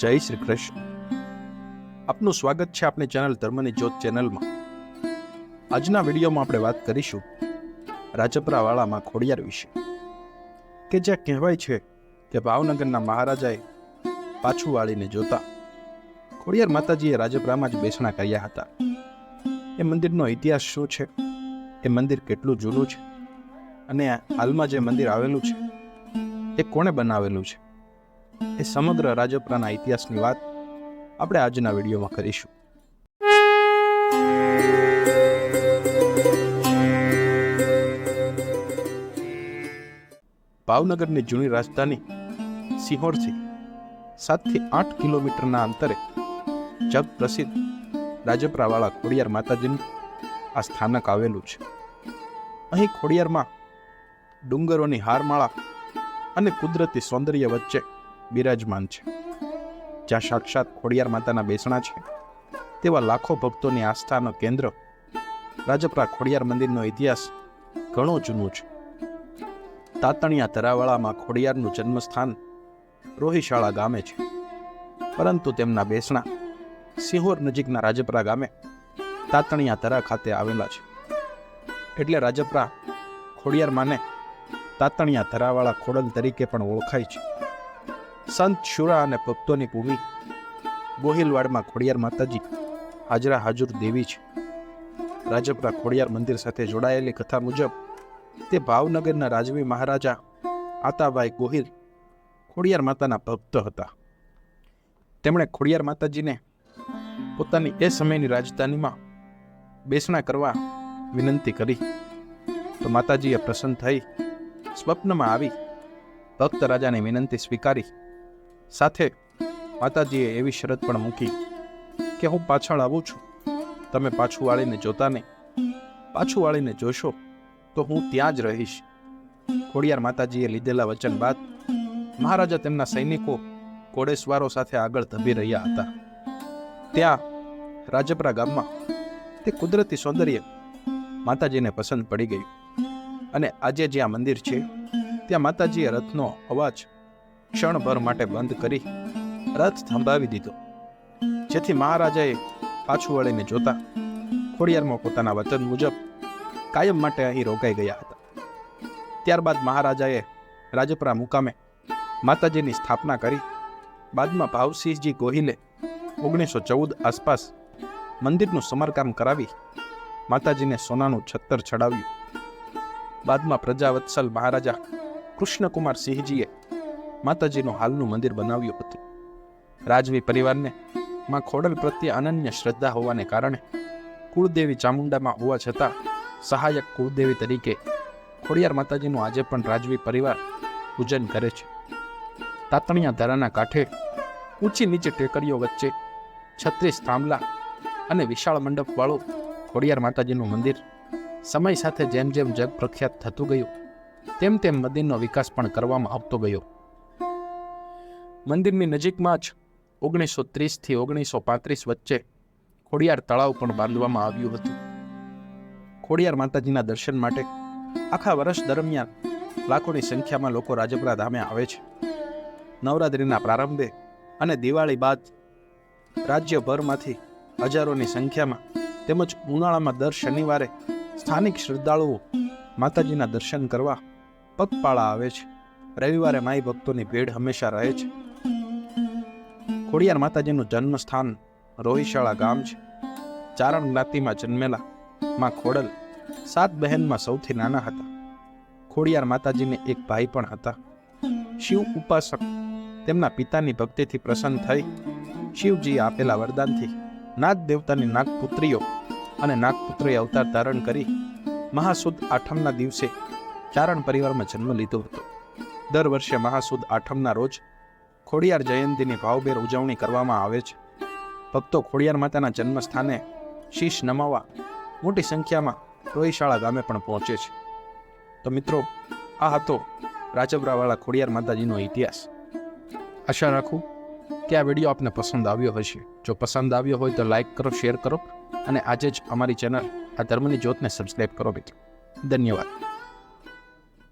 જય શ્રી કૃષ્ણ. આપનું સ્વાગત છે આપણી ચેનલ ધર્મની જ્યોત ચેનલમાં. આજના વિડીયોમાં આપણે વાત કરીશું રાજપરાવાળામાં ખોડિયાર વિશે. કે જ્યાં કહેવાય છે કે ભાવનગરના મહારાજાએ પાછું વાળીને જોતા ખોડિયાર માતાજીએ રાજપરામાં જ બેસણા કર્યા હતા. એ મંદિરનો ઇતિહાસ શું છે? એ મંદિર કેટલું જૂનું છે? અને હાલમાં જે મંદિર આવેલું છે, એ કોણે બનાવેલું છે? એ સમગ્ર રાજપરાના ઇતિહાસની વાત આપણે આજના વિડીયોમાં કરીશું. ભાવનગરની જૂની રાજધાની સિહોરથી સાતથી આઠ કિલોમીટરના અંતરે જગ પ્રસિદ્ધ રાજપરાવાળા ખોડિયાર માતાજીનું આ સ્થાનક આવેલું છે. અહીં ખોડિયારમાં ડુંગરોની હારમાળા અને કુદરતી સૌંદર્ય વચ્ચે બિરાજમાન છે. જ્યાં સાક્ષાત ખોડિયાર માતાના બેસણા છે, તેવા લાખો ભક્તોની આસ્થાનો કેન્દ્ર રાજપરા ખોડિયાર મંદિરનો ઇતિહાસ ઘણો જૂનો છે. તાતણિયા તરાવાળામાં ખોડિયારનું જન્મસ્થાન રોહિશાળા ગામે છે, પરંતુ તેમના બેસણા સિંહોર નજીકના રાજપરા ગામે તાતણિયા તરા ખાતે આવેલા છે. એટલે રાજપરા ખોડિયાર માને તાતણિયા ધરાવાળા ખોડલ તરીકે પણ ઓળખાય છે. સંત શુરા અને ભક્તોની ભૂમિ ગોહિલવાડમાં ખોડિયાર માતાજી હાજરા હાજુર દેવી છે. રાજપના ખોડિયાર મંદિર સાથે જોડાયેલી કથા મુજબ તે ભાવનગરના રાજવી મહારાજા આતાભાઈ ગોહિલ ખોડિયાર માતાના ભક્ત હતા. તેમણે ખોડિયાર માતાજીને પોતાની એ સમયની રાજધાનીમાં બેસણા કરવા વિનંતી કરી. તો માતાજીએ પ્રસન્ન થઈ સ્વપ્નમાં આવી ભક્ત રાજાની વિનંતી સ્વીકારી સાથે માતાજીએ એવી શરત પણ મૂકી કે હું પાછળ આવું છું. તમે પાછું વાળીને જોતા નહીં. પાછું વાળીને જોશો તો હું ત્યાં જ રહીશ. ખોડિયાર માતાજીએ લીધેલા વચન બાદ મહારાજા તેમના સૈનિકો ઘોડેસવારો સાથે આગળ ધબી રહ્યા હતા. ત્યાં રાજપરા ગામમાં તે કુદરતી સૌંદર્ય માતાજીને પસંદ પડી ગયું. અને આજે જ્યાં મંદિર છે, ત્યાં માતાજીએ રથનો અવાજ ક્ષણભર માટે બંધ કરી રથ થંભાવી દીધો. જેથી મહારાજાએ પાછું વળીને જોતા ખોડિયારમાં પોતાના વચન મુજબ કાયમ માટે અહીં રોકાઈ ગયા હતા. ત્યારબાદ મહારાજાએ રાજપરા મુકામે માતાજીની સ્થાપના કરી. બાદમાં ભાવસિંહજી ગોહિલે ઓગણીસો ચૌદ આસપાસ મંદિરનું સમારકામ કરાવી માતાજીને સોનાનું છત્તર ચડાવ્યું. બાદમાં પ્રજાવત્સલ મહારાજા કૃષ્ણકુમાર સિંહજીએ માતાજીનું હાલનું મંદિર બનાવ્યું હતું. રાજવી પરિવારને માં ખોડલ પ્રત્યે અનન્ય શ્રદ્ધા હોવાને કારણે કુળદેવી ચામુંડામાં હોવા છતાં સહાયક કુળદેવી તરીકે ખોડિયાર માતાજીનું આજે પણ રાજવી પરિવાર પૂજન કરે છે. તાતણિયા ધારાના કાંઠે ઊંચી નીચી ટેકરીઓ વચ્ચે છત્રીસ થાંભલા અને વિશાળ મંડપવાળું ખોડિયાર માતાજીનું મંદિર સમય સાથે જેમ જેમ જગ પ્રખ્યાત થતું ગયું, તેમ તેમ મંદિરનો વિકાસ પણ કરવામાં આવતો ગયો. મંદિરની નજીકમાં જ ઓગણીસો ત્રીસથી ઓગણીસો પાંત્રીસ વચ્ચે ખોડિયાર તળાવ પણ બાંધવામાં આવ્યું હતું. ખોડિયાર માતાજીના દર્શન માટે આખા વર્ષ દરમિયાન લાખોની સંખ્યામાં લોકો રાજપરા ધામે આવે છે. નવરાત્રિના પ્રારંભે અને દિવાળી બાદ રાજ્યભરમાંથી હજારોની સંખ્યામાં તેમજ ઉનાળામાં દર શનિવારે સ્થાનિક શ્રદ્ધાળુઓ માતાજીના દર્શન કરવા પગપાળા આવે છે. રવિવારે માઈ ભક્તોની ભીડ હંમેશા રહે છે. ખોડિયાર માતાજીનું જન્મસ્થાન રોહિશાળા ગામ છે. ચારણ જ્ઞાતિમાં જન્મેલા માં ખોડલ સાત બહેનમાં સૌથી નાના હતા. ખોડિયાર માતાજીને એક ભાઈ પણ હતા. શિવ ઉપાસક તેમના પિતાની ભક્તિથી પ્રસન્ન થઈ. શિવજીએ આપેલા વરદાનથી નાગ દેવતાની નાગપુત્રીઓ અને નાગપુત્રીએ અવતાર ધારણ કરી મહાસુદ આઠમના દિવસે ચારણ પરિવારમાં જન્મ લીધો હતો. દર વર્ષે મહાસુદ આઠમના રોજ ખોડિયાર જયંતીની ભાવભેર ઉજવણી કરવામાં આવે છે. ભક્તો ખોડિયાર માતાના જન્મસ્થાને શીશ નમાવા મોટી સંખ્યામાં રોહિશાળા ગામે પણ પહોંચે છે. તો મિત્રો, આ હતો રાજપરાવાળા ખોડિયાર માતાજીનો ઇતિહાસ. આશા રાખું કે આ વીડિયો આપને પસંદ આવ્યો હશે. જો પસંદ આવ્યો હોય તો લાઈક કરો, શેર કરો અને આજે જ અમારી ચેનલ આ ધર્મની જ્યોતને સબસ્ક્રાઈબ કરો મિત્રો. ધન્યવાદ.